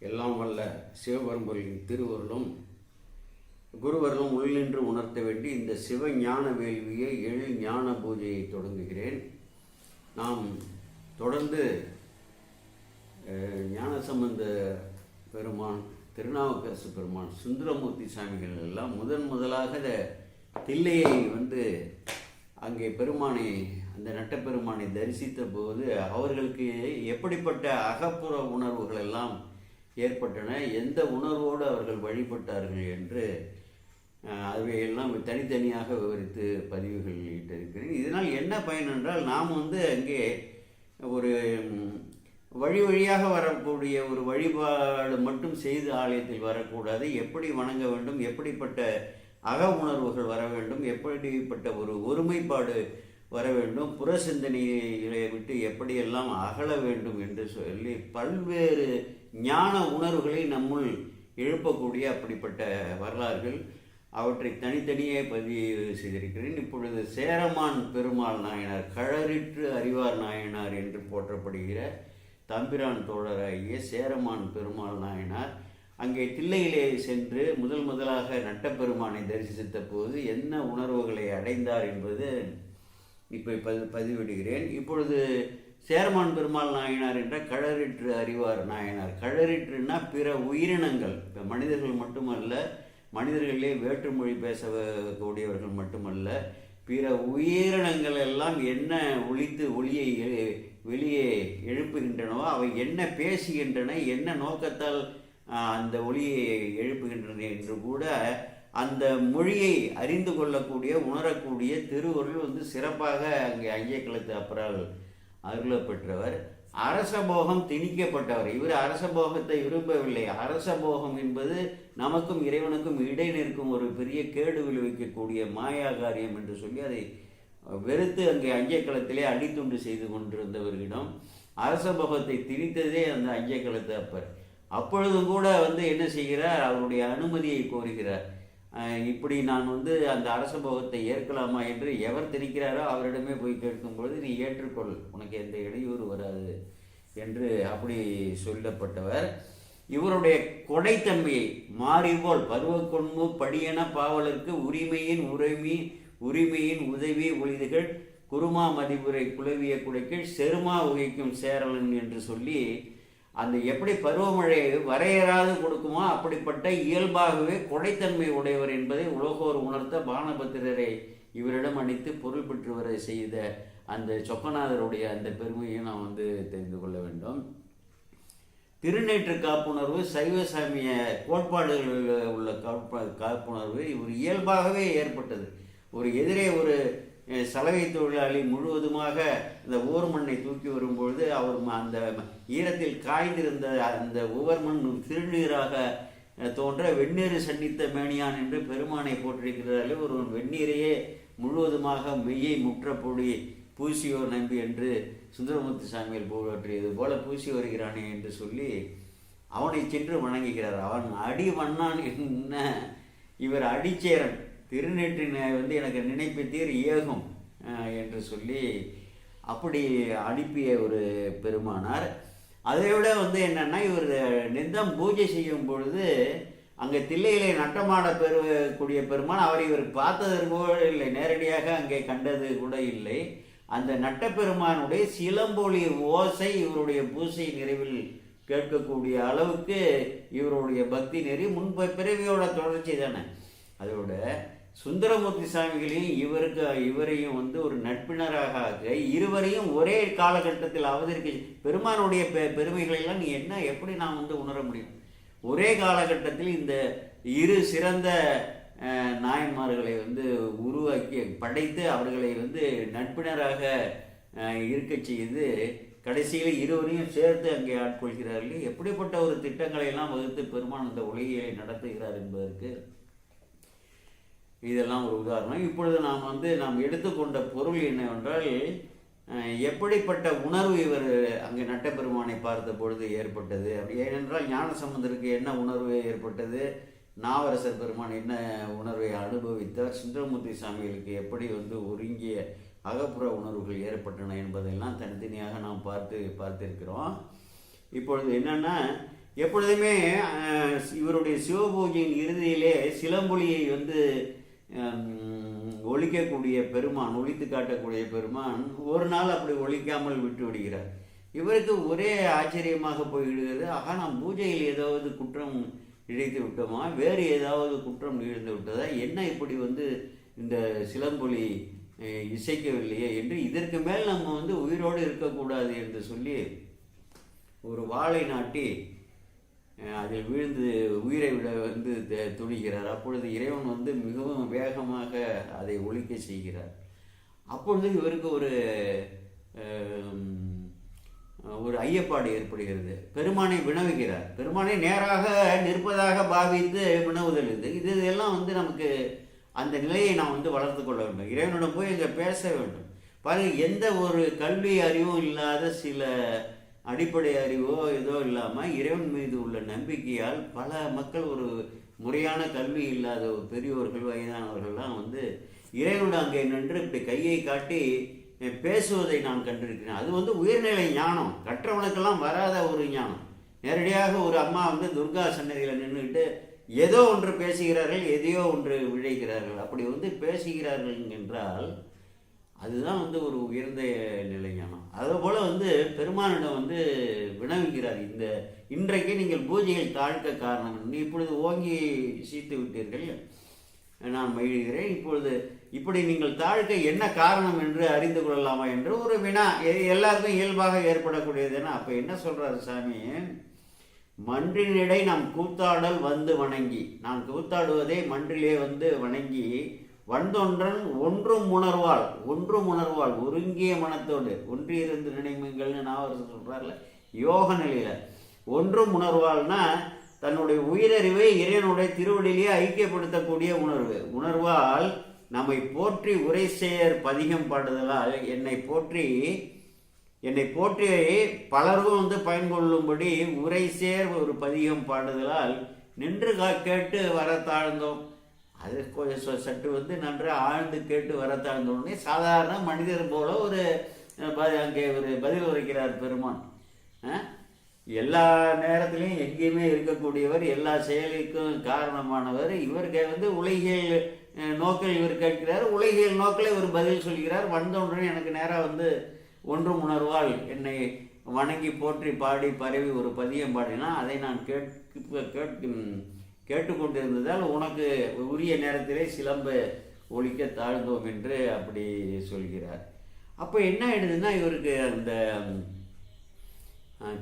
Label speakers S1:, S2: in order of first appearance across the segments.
S1: எல்லாம் வல்ல சிவபரம்பொருளின் திருவருளும் குருவர்களும் உள்ளின்று உணர்த்த வேண்டி இந்த சிவ ஞான வேள்வியை எழு ஞான பூஜையை தொடங்குகிறேன். நாம் தொடர்ந்து ஞானசம்பந்த பெருமான் திருநாவுக்கரசு பெருமான் சுந்தரமூர்த்தி சாமிகள் எல்லாம் முதன் முதலாக இந்த தில்லையை வந்து அங்கே பெருமானை அந்த நட்டப்பெருமானை தரிசித்த போது அவர்களுக்கு எப்படிப்பட்ட அகப்புற உணர்வுகள் எல்லாம் ஏற்பட்டன எந்த உணர்வோடு அவர்கள் வழிபட்டார்கள் என்று அவையெல்லாம் தனித்தனியாக விவரித்து பதிவுகள் இட்டிருக்கிறேன். இதனால் என்ன பயன் என்றால் நாம் வந்து அங்கே ஒரு வழி வழியாக வரக்கூடிய ஒரு வழிபாடு மட்டும் செய்து ஆலயத்தில் வரக்கூடாது. எப்படி வணங்க வேண்டும் எப்படிப்பட்ட அக உணர்வுகள் வர வேண்டும் எப்படிப்பட்ட ஒரு ஒருமைப்பாடு வர வேண்டும் புற சிந்தனைகளை விட்டு எப்படியெல்லாம் அகல வேண்டும் என்று சொல்லி பல்வேறு ஞான உணர்வுகளை நம்முள் எழுப்பக்கூடிய அப்படிப்பட்ட வரலாறுகள் அவற்றை தனித்தனியே பதிவு செய்திருக்கிறேன். இப்பொழுது சேரமான் பெருமாள் நாயனார் கழறிற்று அறிவார் நாயனார் என்று போற்றப்படுகிற தம்பிரான் தோழராகிய சேரமான் பெருமாள் நாயனார் அங்கே தில்லையிலே சென்று முதல் முதலாக நட்டப்பெருமானை தரிசித்த போது என்ன உணர்வுகளை அடைந்தார் என்பது இப்போ பதி பதிவிடுகிறேன். இப்பொழுது சேரமான் பெருமாள் நாயனார் என்ற கழறிற்று அறிவார் நாயனார். கழறிற்றுன்னா பிற உயிரினங்கள். இப்போ மனிதர்கள் மட்டுமல்ல மனிதர்களே வேற்றுமொழி பேசக்கூடியவர்கள் மட்டுமல்ல பிற உயிரினங்கள் எல்லாம் என்ன ஒழித்து ஒளியை வெளியே எழுப்புகின்றனவோ அவை என்ன பேசுகின்றன என்ன நோக்கத்தால் அந்த ஒளியை எழுப்புகின்றன என்று கூட அந்த மொழியை அறிந்து கொள்ளக்கூடிய உணரக்கூடிய திருவருள் வந்து சிறப்பாக அங்கே ஐயக்களத்து அப்புறால் அருளை பெற்றவர் அரசபோகம் திணிக்கப்பட்டவர். இவர் அரசபோகத்தை விரும்பவில்லை. அரசபோகம் என்பது நமக்கும் இறைவனுக்கும் இடை நிற்கும் ஒரு பெரிய கேடு விளைவிக்கக்கூடிய மாயா காரியம் என்று சொல்லி அதை வெறுத்து அங்கே அஞ்சக்களத்திலே அடித்துண்டு செய்து கொண்டிருந்தவர்களிடம் அரசபோகத்தை திணித்ததே அந்த அஞ்சக்களத்து அப்பர். அப்பொழுதும் கூட வந்து என்ன செய்கிறார்? அவருடைய அனுமதியை கோருகிறார். இப்படி நான் வந்து அந்த அரசபோகத்தை ஏற்கலாமா என்று எவர் திணிக்கிறாரோ அவரிடமே போய் கேட்கும் பொழுது நீ ஏற்றுக்கொள் உனக்கு எந்த இடையூறு வராது என்று அப்படி சொல்லப்பட்டவர். இவருடைய கொடைத்தன்மையை மாறிபோல் பருவக்கொன்பு படியன பாவலருக்கு உரிமையின் உரிமை உரிமையின் உதவி ஒளிதுகள் குருமா மதிபுரை குலவிய குடைக்கு செருமா உகைக்கும் சேரலன் என்று சொல்லி அந்த எப்படி பருவமழை வரையறாது கொடுக்குமோ அப்படிப்பட்ட இயல்பாகவே கொடைத்தன்மை உடையவர் என்பதை உலகோர் உணர்த்த பானபத்திரரை இவரிடம் அணித்து பொருள் பெற்று வர செய்த அந்த சொக்கநாதருடைய அந்த பெருமையை நாம் வந்து தெரிந்து கொள்ள வேண்டும். திருநேற்று காப்புணர்வு சைவ சமய கோட்பாடுகளில் உள்ள காப்பு காப்புணர்வு இவர் இயல்பாகவே ஏற்பட்டது. ஒரு எதிரே ஒரு சலவை தொழிலாளி முழுவதுமாக இந்த ஊர் மண்ணை தூக்கி வரும்பொழுது அவர் அந்த ஈரத்தில் காய்ந்திருந்த அந்த உவர் மண் திருநீராக தோன்ற வெந்நீர் சன்னித்த மேனியான் என்று பெருமானை போற்றிருக்கிறார்கள் ஒரு வெந்நீரையே முழுவதுமாக மெய்யை முற்றப்பொடி பூசியோர் நம்பி என்று சுந்தரமூர்த்தி சாமியில் போற்றியது போல பூசி வருகிறானே என்று சொல்லி அவனை சென்று வணங்குகிறார். அவன் அடி வண்ணான் என்ன? இவர் அடிச்சேரன். திருநெற்றினை வந்து எனக்கு நினைப்பு ஏகும் அஹ், என்று சொல்லி அப்படி அனுப்பிய ஒரு பெருமானார். அதை விட வந்து என்னென்னா இவர் நிந்தம் பூஜை செய்யும் பொழுது அங்கே தில்லையிலே நட்டமாட பெறக்கூடிய பெருமான் அவர் இவர் பார்த்ததற்கு கூட இல்லை நேரடியாக அங்கே கண்டது கூட இல்லை. அந்த நட்டப்பெருமானுடைய சிலம்பொலி ஓசை இவருடைய பூசை நிறைவில் கேட்கக்கூடிய அளவுக்கு இவருடைய பக்தி நெறி முன்பு பிறவியோட தொடர்ச்சி தானே. அதோட சுந்தரமூர்த்தி சாமிகளையும் இவருக்கு இவரையும் வந்து ஒரு நட்பினராக ஆக இருவரையும் ஒரே காலகட்டத்தில் அவதரிக்க பெருமானுடைய பெ பெருமைகளை எல்லாம் நீ என்ன எப்படி நான் வந்து உணர முடியும்? ஒரே காலகட்டத்தில் இந்த இரு சிறந்த நாயன்மார்களை வந்து உருவாக்கி படைத்து அவர்களை வந்து நட்பினராக இருக்கச் செய்து கடைசியில் இருவரையும் சேர்த்து அங்கே ஆட்கொள்கிறார்கள் எப்படிப்பட்ட ஒரு திட்டங்களை எல்லாம் வகுத்து பெருமான் அந்த உலகியலை நடத்துகிறார் என்பதற்கு இதெல்லாம் ஒரு உதாரணம். இப்பொழுது நாம் வந்து நாம் எடுத்துக்கொண்ட பொருள் என்னவென்றால் எப்படிப்பட்ட உணர்வு இவர் அங்கே நட்டப்பெருமானை பார்த்த பொழுது ஏற்பட்டது? அப்படி ஏனென்றால் ஞானசம்பந்தருக்கு என்ன உணர்வு ஏற்பட்டது? நாவரசர் பெருமான் என்ன உணர்வை அனுபவித்தார்? சுந்தரமூர்த்தி சாமிகளுக்கு எப்படி வந்து ஒருங்கிய அகப்புற உணர்வுகள் ஏற்பட்டன என்பதெல்லாம் தனித்தனியாக நாம் பார்த்து பார்த்திருக்கிறோம். இப்பொழுது என்னென்னா எப்பொழுதுமே இவருடைய சிவபூஜையின் இறுதியிலே சிலம்பொலியை வந்து ஒழிக்கக்கூடிய பெருமான் ஒழித்து காட்டக்கூடிய பெருமான் ஒரு நாள் அப்படி ஒழிக்காமல் விட்டு விடுகிறார். இவருக்கு ஒரே ஆச்சரியமாக போய்விடுகிறது. ஆகா நாம் பூஜையில் ஏதாவது குற்றம் இழைத்து விட்டோமா? வேறு ஏதாவது குற்றம் நிகழ்ந்து விட்டதா? என்ன இப்படி வந்து இந்த சிலம்பொலி இசைக்கவில்லையே என்று இதற்கு மேல் நம்ம வந்து உயிரோடு இருக்கக்கூடாது என்று சொல்லி ஒரு வாளை நாட்டி அதில் விழுந்து உயிரை விட வந்து துணிகிறார் அப்பொழுது இறைவன் வந்து மிகவும் வேகமாக அதை ஒழிக்க செய்கிறார். அப்பொழுது இவருக்கு ஒரு ஒரு ஐயப்பாடு ஏற்படுகிறது. பெருமானை வினவுகிறார். பெருமானை நேராக நிற்பதாக பாவித்து வினவுதல் இது. இது எல்லாம் வந்து நமக்கு அந்த நிலையை நாம் வந்து வளர்த்து கொள்ள வேண்டும். இறைவனிடம் போய் இங்கே பேச வேண்டும். பாருங்கள் எந்த ஒரு கல்வி அறிவும் இல்லாத சில அடிப்படை அறிவோ ஏதோ இல்லாமல் இறைவன் மீது உள்ள நம்பிக்கையால் பல மக்கள் ஒரு முறையான கல்வி இல்லாத ஒரு பெரியோர்கள் வயதானவர்கள்லாம் வந்து இறைவன் அங்கே நின்று இப்படி கையை காட்டி பேசுவதை நான் கண்டிருக்கிறேன். அது வந்து உயர்நிலை ஞானம். கற்றவனுக்கெல்லாம் வராத ஒரு ஞானம். நேரடியாக ஒரு அம்மா வந்து துர்கா சன்னதியில் நின்றுக்கிட்டு ஏதோ ஒன்று பேசுகிறார்கள் எதையோ ஒன்று விழைகிறார்கள். அப்படி வந்து பேசுகிறார்கள் என்றால் அதுதான் வந்து ஒரு உயர்ந்த நிலைஞானம் அதே போல் வந்து பெருமானிடம் வந்து வினவுகிறார் இந்த இன்றைக்கு நீங்கள் பூஜையில் தாழ்க்க காரணம் நீ இப்பொழுது ஓங்கி சீத்து விட்டீர்கள். நான் மகிழ்கிறேன். இப்பொழுது இப்படி நீங்கள் தாழ்க்க என்ன காரணம் என்று அறிந்து கொள்ளலாமா? என்று ஒரு வினா எல்லாருக்கும் இயல்பாக ஏற்படக்கூடியதுன்னா அப்போ என்ன சொல்கிறாரு சாமி? மன்றினிடை நாம் கூத்தாடல் வந்து வணங்கி நான் கூத்தாடுவதை மன்றிலே வந்து வணங்கி வந்தொன்றன் ஒன்றும் உணர்வாள் ஒன்றும் உணர்வாள் ஒருங்கிய மனத்தோடு. ஒன்றியிருந்து நினைவுங்கள்னு நான் சொல்கிறார்ல யோக நிலையில். ஒன்றும் உணர்வாள்னா தன்னுடைய உயிரறிவை இறைவனுடைய திருவடியிலேயே ஐக்கியப்படுத்தக்கூடிய உணர்வு. உணர்வால் நம்மை போற்றி உரை செயர் பதிகம் பாடுதலால் என்னை போற்றி என்னை போற்றி பலரும் வந்து பயன்கொள்ளும்படி உரை சேர் ஒரு பதிகம் பாடுதலால் நின்று கா- கேட்டு வர தாழ்ந்தோம். அது கொஞ்சம் சற்று வந்து நன்றாக ஆழ்ந்து கேட்டு வரத்தாழ்ந்த உடனே சாதாரண மனிதர் போல ஒரு அங்கே ஒரு பதில் உரைக்கிறார் பெருமான். எல்லா நேரத்திலையும் எங்கேயுமே இருக்கக்கூடியவர் எல்லா செயலுக்கும் காரணமானவர். இவருக்கு வந்து உலகியல் நோக்கில் இவர் கேட்கிறார். உலகியல் நோக்கில் இவர் பதில் சொல்கிறார். வந்தவுடனே எனக்கு நேராக வந்து ஒன்றும் உணர்வால் என்னை வணங்கி போற்றி பாடி பரவி ஒரு பதியம் பாடினா அதை நான் கேட்க கேட்க கேட்டுக்கொண்டிருந்ததால் உனக்கு உரிய நேரத்திலே சிலம்பு ஒழிக்க தாழ்ந்தோம் என்று அப்படி சொல்கிறார். அப்போ என்ன ஆயிடுதுன்னா இவருக்கு அந்த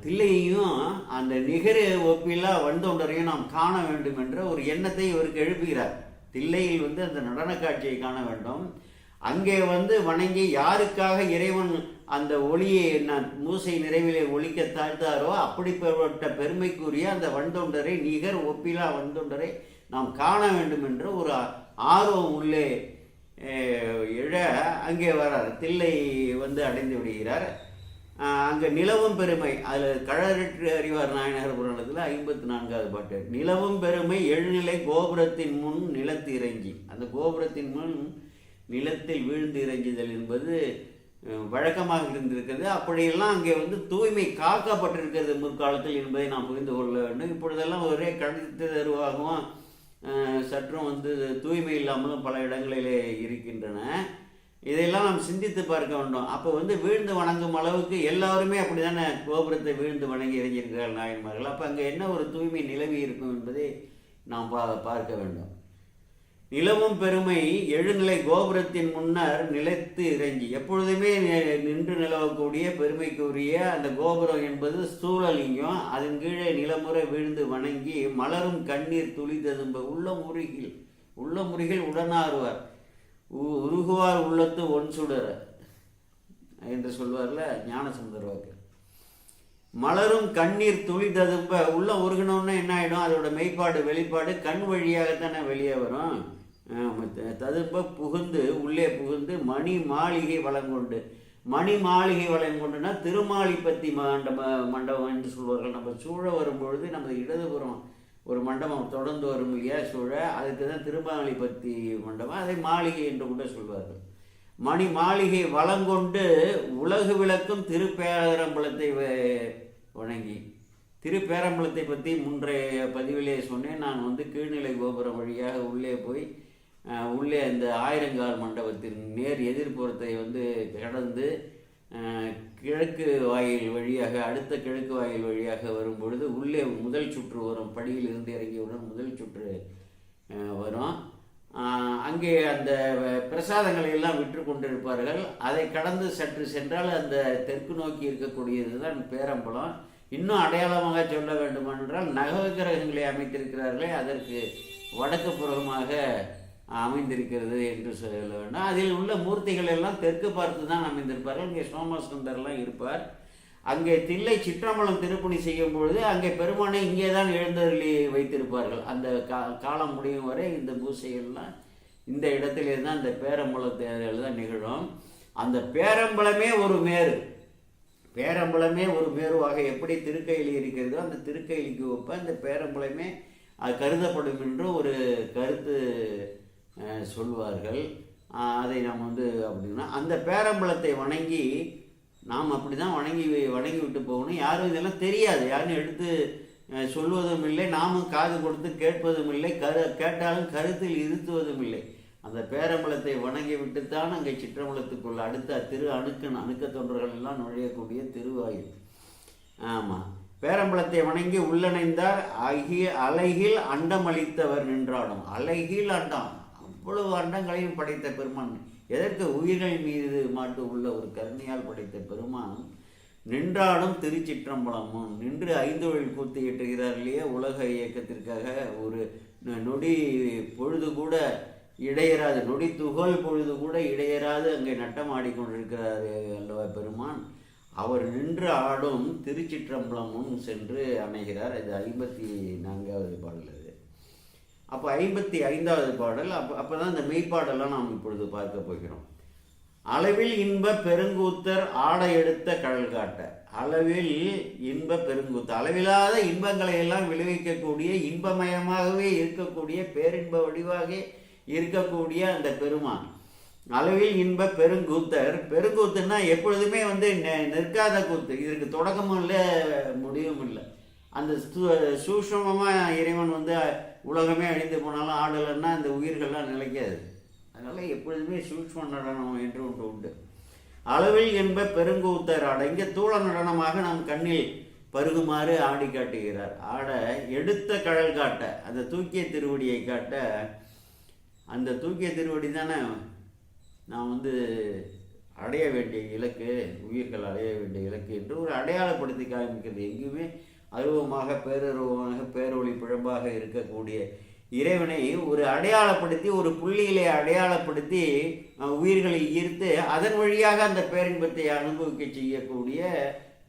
S1: தில்லையையும் அந்த நிகர ஒப்பிலா வந்தொண்டரையும் நாம் காண வேண்டும் என்ற ஒரு எண்ணத்தை இவருக்கு எழுப்புகிறார். தில்லையில் வந்து அந்த நடன காட்சியை காண வேண்டும். அங்கே வந்து வணங்கி யாருக்காக இறைவன் அந்த ஒளியை நான் மூசை நிறைவிலே ஒழிக்க தாழ்த்தாரோ அப்படிப்பட்ட பெருமைக்குரிய அந்த வந்தொண்டரை நிகர் ஒப்பிலா வந்தொண்டரை நாம் காண வேண்டும் என்ற ஒரு ஆர்வம் உள்ளே இழ எழ அங்கே வரார். தில்லை வந்து அடைந்து விடுகிறார். அங்கே நிலவும் பெருமை அதில் கழறற்று அறிவார் நாயனார் புராணத்தில் ஐம்பத்தி நான்காவது பாட்டு. நிலவும் பெருமை எழுநிலை கோபுரத்தின் முன் நிலத்து இறங்கி அந்த கோபுரத்தின் முன் நிலத்தில் வீழ்ந்து இறைஞ்சுதல் என்பது வழக்கமாக இருந்திருக்கிறது. அப்படியெல்லாம் அங்கே வந்து தூய்மை காக்கப்பட்டிருக்கிறது முற்காலத்தில் என்பதை நாம் புரிந்து கொள்ள வேண்டும். இப்பொழுதெல்லாம் ஒரே கடத்து தருவாகவும் சற்றும் வந்து தூய்மை இல்லாமலும் பல இடங்களிலே இருக்கின்றன. இதையெல்லாம் நாம் சிந்தித்து பார்க்க வேண்டும். அப்போ வந்து வீழ்ந்து வணங்கும் அளவுக்கு எல்லாருமே அப்படிதானே கோபுரத்தை வீழ்ந்து வணங்கி இறங்கியிருக்கிறார்கள் நாயன்மார்கள். அப்போ அங்கே என்ன ஒரு தூய்மை நிலவி இருக்கும் என்பதை நாம் பா பார்க்க வேண்டும். நிலவும் பெருமை எழுநிலை கோபுரத்தின் முன்னர் நிலைத்து இறங்கி எப்பொழுதுமே நின்று நிலவக்கூடிய பெருமைக்குரிய அந்த கோபுரம் என்பது சூழலிங்கம். அதன் கீழே நிலமுறை விழுந்து வணங்கி மலரும் கண்ணீர் துளி ததும்ப உள்ள முருகில் உள்ள முருகில் உடனாருவார். உ- உருகுவார் உள்ளத்து ஒன் சுடர என்று சொல்வார்ல ஞானசுந்தர் வாக்கு. மலரும் கண்ணீர் துளி ததும்ப உள்ள உருகினோன்னா என்ன ஆகிடும் அதோட மெய்ப்பாடு வெளிப்பாடு கண் வழியாகத்தானே வெளியே வரும். ததுப்ப ததும்ப புகுந்து உள்ளே புகுந்து மணி மாளிகை வளங்கொண்டு மணி மாளிகை வளங்கொண்டுனா திருமாளிப்பத்தி மண்டப மண்டபம் என்று சொல்வார்கள். நம்ம சூழ வரும்பொழுது நமது இடதுபுறம் ஒரு மண்டபம் தொடர்ந்து வரும் இல்லையா சூழ? அதுக்கு தான் திருமாளிப்பத்தி மண்டபம். அதை மாளிகை என்று கூட சொல்வார்கள். மணி மாளிகை வளங்கொண்டு உலகு விளக்கும் திருப்பேரம்பலத்தை வணங்கி. திருப்பேரம்பலத்தை பற்றி முன்றைய பதிவிலே சொன்னேன். நான் வந்து கீழ்நிலை கோபுரம் வழியாக உள்ளே போய் உள்ளே அந்த ஆயிரங்கால் மண்டபத்தின் நேர் எதிர்ப்புறத்தை வந்து கடந்து கிழக்கு வாயில் வழியாக அடுத்த கிழக்கு வாயில் வழியாக வரும் பொழுது உள்ளே முதல் சுற்று வரும் படியில் இருந்து இறங்கியவுடன் முதல் சுற்று வரும். அங்கே அந்த பிரசாதங்களை எல்லாம் விற்று கொண்டிருப்பார்கள். அதை கடந்து சற்று சென்றால் அந்த தெற்கு நோக்கி இருக்கக்கூடியது தான் பேரம்பலம். இன்னும் அடையாளமாக சொல்ல வேண்டுமென்றால் நக விக்கிரகங்களை அமைத்திருக்கிறார்களே அதற்கு வடக்கு புறமாக அமைந்திருக்கிறது என்று சொல்ல வேண்டும். அதில் உள்ள மூர்த்திகள் எல்லாம் தெற்கு பார்த்து தான் அமைந்திருப்பார்கள். இங்கே சோமஸ்கந்தர்லாம் இருப்பார். அங்கே தில்லை சிற்றம்பலம் திருப்பணி செய்யும் பொழுது அங்கே பெருமானை இங்கே தான் எழுந்தருளி வைத்திருப்பார்கள். அந்த கா காலம் முடியும் வரை இந்த பூசைகள்லாம் இந்த இடத்திலே தான் இந்த பேரம்பலத்தில் தான் நிகழும். அந்த பேரம்பலமே ஒரு மேரு. பேரம்பலமே ஒரு மேருவாக எப்படி திருக்கையிலி இருக்கிறதோ அந்த திருக்கையிலிக்கு ஒப்ப அந்த பேரம்பலமே அது கருதப்படும் என்று ஒரு கருத்து சொல்வார்கள். அதை நாம் வந்து அப்படின்னா அந்த பேரம்பலத்தை வணங்கி நாம் அப்படி தான் வணங்கி வணங்கி விட்டு போகணும். யாரும் இதெல்லாம் தெரியாது. யாரும் எடுத்து சொல்வதும் இல்லை. நாமும் காது கொடுத்து கேட்பதும் இல்லை. கரு கேட்டாலும் கருத்தில் இருத்துவதும் இல்லை. அந்த பேரம்பலத்தை வணங்கி விட்டுத்தான் அங்கே சிற்றம்பலத்துக்குள்ள அடுத்த திரு அணுக்கன் அணுக்க தொண்டர்கள் எல்லாம் நுழையக்கூடிய திருவாயில். ஆமாம் பேரம்பலத்தை வணங்கி உள்ளணைந்தார். அகிய அலைகில் அண்டம் அளித்தவர் நின்றாடும். அலைகில் அண்டம். அவ்வளவு அண்டங்களையும் படைத்த பெருமான். எதற்கு உயிர்கள் மீது மாட்டு உள்ள ஒரு கருணையால் படைத்த பெருமான் நின்றாடும் திருச்சிற்றம்பலமும் நின்று ஐந்தொழில் கூத்து எட்டுகிறார் இல்லையா? உலக இயக்கத்திற்காக ஒரு நொடி பொழுது கூட இடையராது நொடி துகள் பொழுது கூட இடையராது அங்கே நட்டம் ஆடிக்கொண்டிருக்கிறார் அல்லவா பெருமான்? அவர் நின்று ஆடும் திருச்சிற்றம்பலமும் சென்று அமைகிறார். இது ஐம்பத்தி நான்காவது பாடல். அப்போ ஐம்பத்தி ஐந்தாவது பாடல் அப்போ அப்போ தான் இந்த மெய்ப்பாடெல்லாம் நாம் இப்பொழுது பார்க்க போகிறோம். அளவில் இன்ப பெருங்கூத்தர் ஆடை எடுத்த கடல் காட்ட. அளவில் இன்ப பெருங்கூத்து அளவிலாத இன்பங்களை எல்லாம் விளைவிக்கக்கூடிய இன்பமயமாகவே இருக்கக்கூடிய பேரின்ப வடிவாக இருக்கக்கூடிய அந்த பெருமான். அளவில் இன்ப பெருங்கூத்தர். பெருங்கூத்துன்னா எப்பொழுதுமே வந்து நெ- நிற்காத கூத்து. இதுக்கு தொடக்கமும் இல்லை முடிவும் இல்லை. அந்த சூஷமமாக இறைவன் வந்து உலகமே அழிந்து போனாலும் ஆடலைன்னா அந்த உயிர்கள்லாம் நிலைக்காது. அதனால் எப்பொழுதுமே சூக்ஷ்ம நடனம் என்று ஒன்று உண்டு. அளவில் என்ப பெருங்கூத்தர் ஆட இங்கே தூள நடனமாக நம் கண்ணில் பருகுமாறு ஆடி காட்டுகிறார். ஆட எடுத்த கழல் காட்ட அந்த தூக்கிய திருவடியை காட்ட அந்த தூக்கிய திருவடி தானே நான் வந்து அடைய வேண்டிய இலக்கு உயிர்கள் அடைய வேண்டிய இலக்கு என்று ஒரு அடையாளப்படுத்தி காமிக்கிறது. எங்கேயுமே அருவமாக பேரருவமாக பேரொளி பிழம்பாக இருக்கக்கூடிய இறைவனை ஒரு அடையாளப்படுத்தி ஒரு புள்ளியிலே அடையாளப்படுத்தி உயிர்களை ஈர்த்து அதன் வழியாக அந்த பேரின்பத்தை அனுபவிக்க செய்யக்கூடிய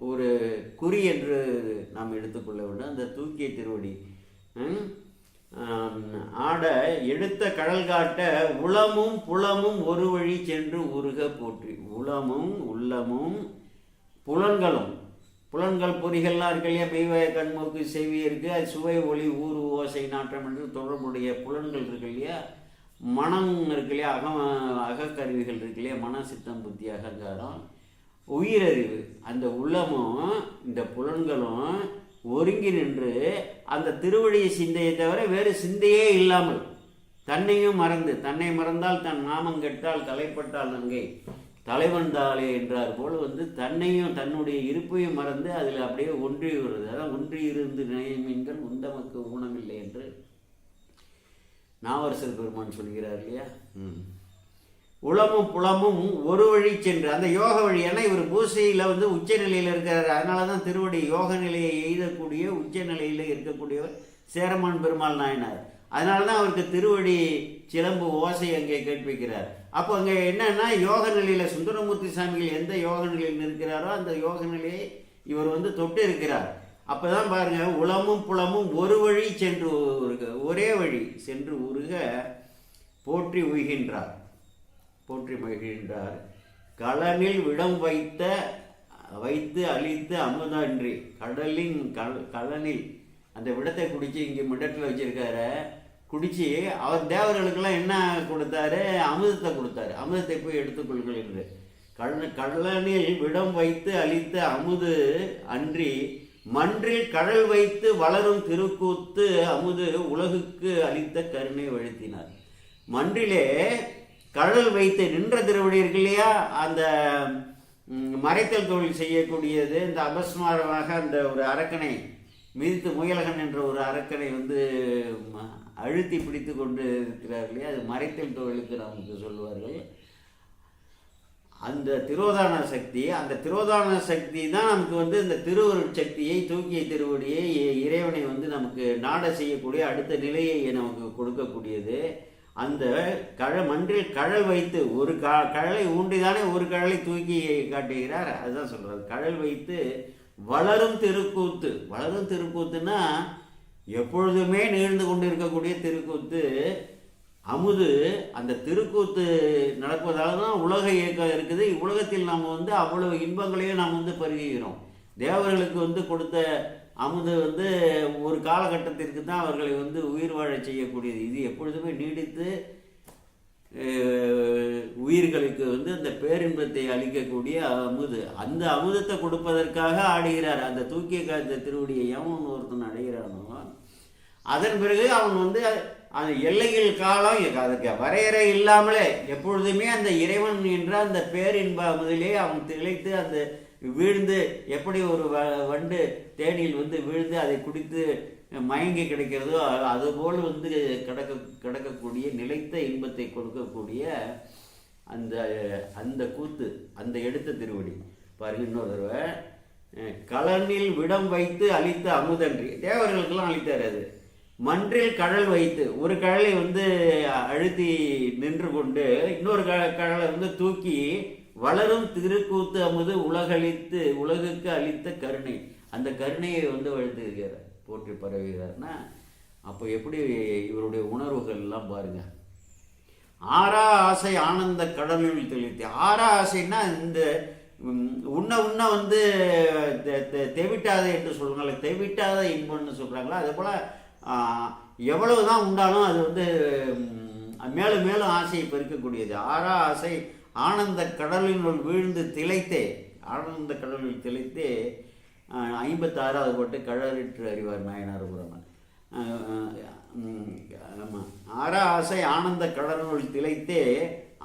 S1: ஒரு குறி என்று நாம் எடுத்துக்கொள்ள வேண்டும். அந்த தூக்கிய திருவடி ஆட எடுத்த கடல் காட்ட உளமும் புலமும் ஒரு வழி சென்று உருக போற்றி. உளமும் உள்ளமும் புலன்களும் புலன்கள் பொறிகள்லாம் இருக்கு இல்லையா? மெய்வய கண்மூக்கு செவி இருக்குது அது சுவை ஒளி ஊறு ஓசை நாற்றம் என்று தொடர்புடைய புலன்கள் இருக்கு இல்லையா? மனம் இருக்கு இல்லையா? அக அகக்கருவிகள் இருக்கு இல்லையா? மன சித்தம் புத்தி அகங்காரம் உயிரறிவு. அந்த உள்ளமும் இந்த புலன்களும் ஒருங்கி நின்று அந்த திருவடியை சிந்தையை தவிர வேறு சிந்தையே இல்லாமல் தன்னையும் மறந்து தன்னை மறந்தால் தன் நாமம் கெட்டால் தலைப்பட்டால் நங்கை தலைவன் தாளே என்றார் போல் வந்து தன்னையும் தன்னுடைய இருப்பையும் மறந்து அதில் அப்படியே ஒன்றி வருது அதான் ஒன்றி இருந்து நினைமீன்கள் உந்தமக்கு ஊனமில்லை என்று நாவரசர் பெருமான் சொல்கிறார் இல்லையா? ம். உளமும் புலமும் ஒரு வழி சென்று அந்த யோக வழி ஏன்னா இவர் பூசையில் வந்து உச்ச நிலையில் இருக்கிறார் அதனால தான் திருவடி யோக நிலையை எய்தக்கூடிய உச்ச நிலையில் இருக்கக்கூடியவர் சேரமான் பெருமாள் நாயனார். அதனால தான் அவருக்கு திருவடி சிலம்பு ஓசை அங்கே கேட்பிக்கிறார். அப்போ அங்கே என்னன்னா யோக நிலையில் சுந்தரமூர்த்தி சாமிகள் எந்த யோக நிலையில் இருக்கிறாரோ அந்த யோக நிலையை இவர் வந்து தொட்டு இருக்கிறார். அப்போ தான் பாருங்க உளமும் புலமும் ஒரு வழி சென்று உருக ஒரே வழி சென்று உருக போற்றி உய்கின்றார். போற்றி மகிழ்கின்றார். களனில் விடம் வைத்த வைத்து அழித்து அமுதன்றி கடலின் கல் களனில் அந்த விடத்தை குடித்து இங்கே மிடத்தில் வச்சிருக்காரு. குடிச்சு அவர் தேவர்களுக்கெல்லாம் என்ன கொடுத்தாரு? அமிர்தத்தை கொடுத்தாரு. அமிர்தத்தை போய் எடுத்துக்கொள்கள் என்று. கள்ள கடலனில் விடம் வைத்து அளித்த அமுது அன்றி மன்றில் கடல் வைத்து வளரும் திருக்கூத்து அமுது உலகுக்கு அளித்த கருணை வழுத்தினார். மன்றிலே கடல் வைத்து நின்ற திருவடி இருக்கு இல்லையா? அந்த மறைத்தல் தொழில் செய்யக்கூடியது இந்த அபஸ்மாரமாக அந்த ஒரு அரக்கனை மிதித்து முயலகன் என்ற ஒரு அரக்கனை வந்து ம- அழுத்தி பிடித்து கொண்டு இருக்கிறார் இல்லையா அது மறைத்தல் தொழிலுக்கு நமக்கு சொல்லுவார்கள் அந்த திரோதான சக்தி அந்த திரோதான சக்தி தான் நமக்கு வந்து இந்த திருவருள் சக்தியை தூக்கிய திருவடியை இ- இறைவனை வந்து நமக்கு நாட செய்யக்கூடிய அடுத்த நிலையை நமக்கு கொடுக்கக்கூடியது. அந்த கழ மன்றில் கழல் வைத்து ஒரு க கழலை ஊண்டிதானே ஒரு கழலை தூக்கி காட்டுகிறார் அதுதான் சொல்கிறார் கழல் வைத்து வளரும் திருக்கூத்து. வளரும் தெருக்கூத்துன்னா எப்பொழுதுமே நிகழ்ந்து கொண்டு இருக்கக்கூடிய திருக்கூத்து. அமுது அந்த திருக்கூத்து நடப்பதால் தான் உலக இயக்கம் இருக்குது. இவ்வுலகத்தில் நாம் வந்து அவ்வளவு இன்பங்களையும் நாம் வந்து பருகிறோம் தேவர்களுக்கு வந்து கொடுத்த அமுது வந்து ஒரு காலகட்டத்திற்கு தான் அவர்களை வந்து உயிர் வாழ செய்யக்கூடியது. இது எப்பொழுதுமே நீடித்து உயிர்களுக்கு வந்து அந்த பேரின்பத்தை அளிக்கக்கூடிய அமுது. அந்த அமுதத்தை கொடுப்பதற்காக ஆடுகிறார். அந்த தூக்கிய காத்த திருவடியை எவன் ஒருத்தன் அடைகிறானோ அதன் பிறகு அவன் வந்து அந்த எல்லையில் காலம் அதுக்கு வரையறை இல்லாமலே எப்பொழுதுமே அந்த இறைவன் என்ற அந்த பேரின்ப அமுதிலே அவன் திளைத்து அந்த வீழ்ந்து எப்படி ஒரு வண்டு தேனியில் வந்து விழுந்து அதை குடித்து மயங்கி கிடைக்கிறதோ அதுபோல் வந்து கிடக்க கிடக்கக்கூடிய நிலைத்த இன்பத்தை கொடுக்கக்கூடிய அந்த அந்த கூத்து அந்த எடுத்த திருவடி. பாருங்க இன்னொரு தடவை. கலனில் விடம் வைத்து அழித்த அமுதன்றி. தேவர்களுக்கெல்லாம் அழித்தார் அது. மன்றில் கடல் வைத்து ஒரு கடலை வந்து அழுத்தி நின்று கொண்டு இன்னொரு க கடலை வந்து தூக்கி வளரும் திருக்கூத்து அமுது உலகளித்து உலகுக்கு அளித்த கருணை. அந்த கருணையை வந்து வழுத்துகிறார் போற்றி பரவுகிறார்னா அப்போ எப்படி இவருடைய உணர்வுகள் எல்லாம் பாருங்க. ஆறா ஆசை ஆனந்த கடலில் தெளித்து ஆறா ஆசைன்னா இந்த உன்ன உன்ன வந்து தெவிட்டாத என்று சொல்றாங்களே தெவிட்டாத இன்பம்னு சொல்றாங்களா அதே போல் எவ்வளவு தான் உண்டாலும் அது வந்து மேலும் மேலும் ஆசையை பெருக்கக்கூடியது. ஆறா ஆசை ஆனந்த கடலினுள் வீழ்ந்து திளைத்தே ஆனந்த கடலில் திளைத்தே ஐம்பத்தாறாவது போட்டு கழறிற்று அறிவார் நாயனார் புறமன் ஆமாம் ஆறா ஆசை ஆனந்த கடலுள் திளைத்தே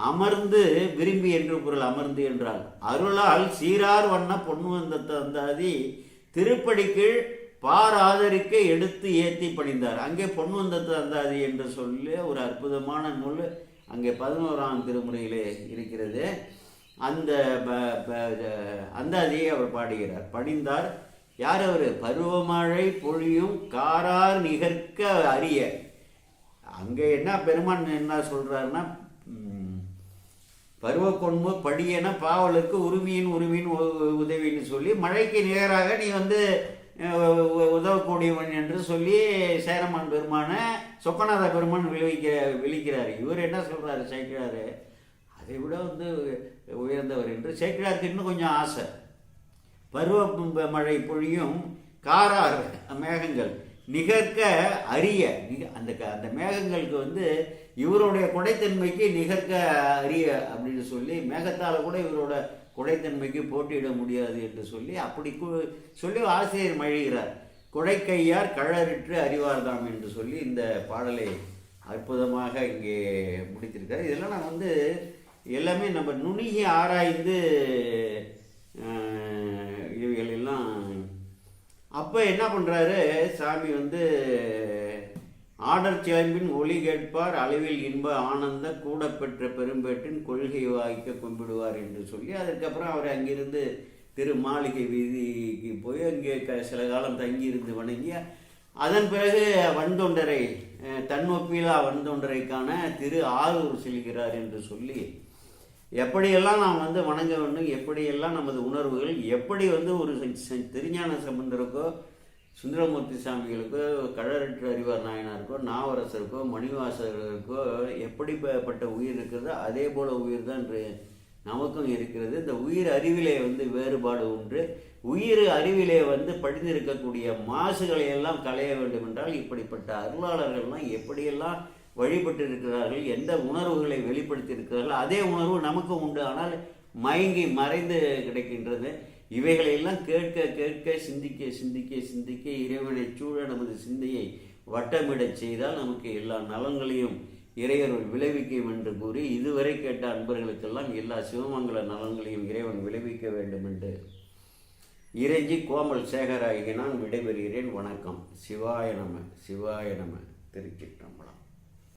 S1: அமர்ந்து விரும்பி என்று பொருள் அமர்ந்து என்றால் அருளால் சீரார் வண்ண பொன்னு வந்த தந்தாதி திருப்படிக்கீழ் பார் ஆதரிக்க எடுத்து ஏற்றி பணிந்தார். அங்கே பொன் தந்தாதி என்று சொல்லி ஒரு அற்புதமான நூல் அங்கே பதினோராம் திருமுறையிலே இருக்கிறது. அந்த ப- ப- அந்தாதியை அவர் பாடுகிறார். பணிந்தார் யார் அவர் பருவமழை பொழியும் காரார் நிகர்க்க அறிய அங்கே என்ன பெருமான் என்ன சொல்கிறாருன்னா பருவ கொண்பு படியன பாவலுக்கு உரிமையின் உரிமையின் உ- உதவின்னு சொல்லி மழைக்கு நிகராக நீ வந்து உ- உதவக்கூடியவன் என்று சொல்லி சேரமான் பெருமானை சொப்பநாத பெருமான் விளைவிக்க விழிக்கிறார். இவர் என்ன சொல்கிறாரு சேர்க்கிறாரு அதை விட வந்து உயர்ந்தவர் என்று சேர்க்கிறாருக்கு இன்னும் கொஞ்சம் ஆசை. பருவ மழை பொழியும் காரார் மேகங்கள். நிகர்க்க அரிய நிக அந்த க- அந்த மேகங்களுக்கு வந்து இவருடைய கொடைத்தன்மைக்கு நிகர்க்க அரிய அப்படின்னு சொல்லி மேகத்தால் கூட இவரோட கொடைத்தன்மைக்கு போட்டியிட முடியாது என்று சொல்லி அப்படி சொல்லி ஆசிரியர் மழிகிறார் கொடைக்கையார் கழறிற்று அறிவார்தாம் என்று சொல்லி இந்த பாடலை அற்புதமாக இங்கே முடித்திருக்கார் இதெல்லாம் நான் வந்து எல்லாமே நம்ம நுணுகி ஆராய்ந்து இவைகள் எல்லாம் அப்போ என்ன பண்ணுறாரு சாமி வந்து ஆடர் சிலம்பின் ஒளி கேட்பார் அளவில் இன்ப ஆனந்த கூட பெற்ற பெரும்பேட்டின் கொள்கை வாய்க்க கும்பிடுவார் என்று சொல்லி அதுக்கப்புறம் அவர் அங்கிருந்து திரு மாளிகை வீதிக்கு போய் அங்கே க- சில காலம் தங்கி இருந்து வணங்கி அதன் பிறகு வந்தொண்டரை அஹ், தன்னொப்பிலா வந்தொண்டரைக்கான திரு ஆரூர் செல்கிறார் என்று சொல்லி எப்படியெல்லாம் நாம் வந்து வணங்க வேண்டும் எப்படியெல்லாம் நமது உணர்வுகள் எப்படி வந்து ஒரு திருஞான சம்பந்தருக்கோ சுந்தரமூர்த்தி சாமிகளுக்கோ கழறற்று அறிவார் நாயனாருக்கோ நாவரசருக்கோ மணிவாசகருக்கோ எப்படிப்பட்ட உயிர் இருக்கிறதோ அதே போல உயிர் தான் என்று நமக்கும் இருக்கிறது. இந்த உயிர் அறிவிலே வந்து வேறுபாடு உண்டு. உயிர் அறிவிலே வந்து படிந்திருக்கக்கூடிய மாசுகளை எல்லாம் களைய வேண்டும் என்றால் இப்படிப்பட்ட அருளாளர்கள்லாம் எப்படியெல்லாம் வழிபட்டு இருக்கிறார்கள் எந்த உணர்வுகளை வெளிப்படுத்தி இருக்கிறார்கள் அதே உணர்வு நமக்கும் உண்டு. ஆனால் மயங்கி மறைந்து கிடைக்கின்றது. இவைகளையெல்லாம் கேட்க கேட்க சிந்திக்க சிந்திக்க சிந்திக்க இறைவனை சூழ நமது சிந்தையை வட்டமிடச் செய்தால் நமக்கு எல்லா நலன்களையும் இறையருள் விளைவிக்கும் என்று கூறி இதுவரை கேட்ட அன்பர்களுக்கெல்லாம் எல்லா சிவமங்கல நலன்களையும் இறைவன் விளைவிக்க வேண்டும் என்று இறைஞ்சி கோமல் சேகராகி நான் விடைபெறுகிறேன். வணக்கம். சிவாய நம சிவாய நம. திருச்சிற்றம்பலம்.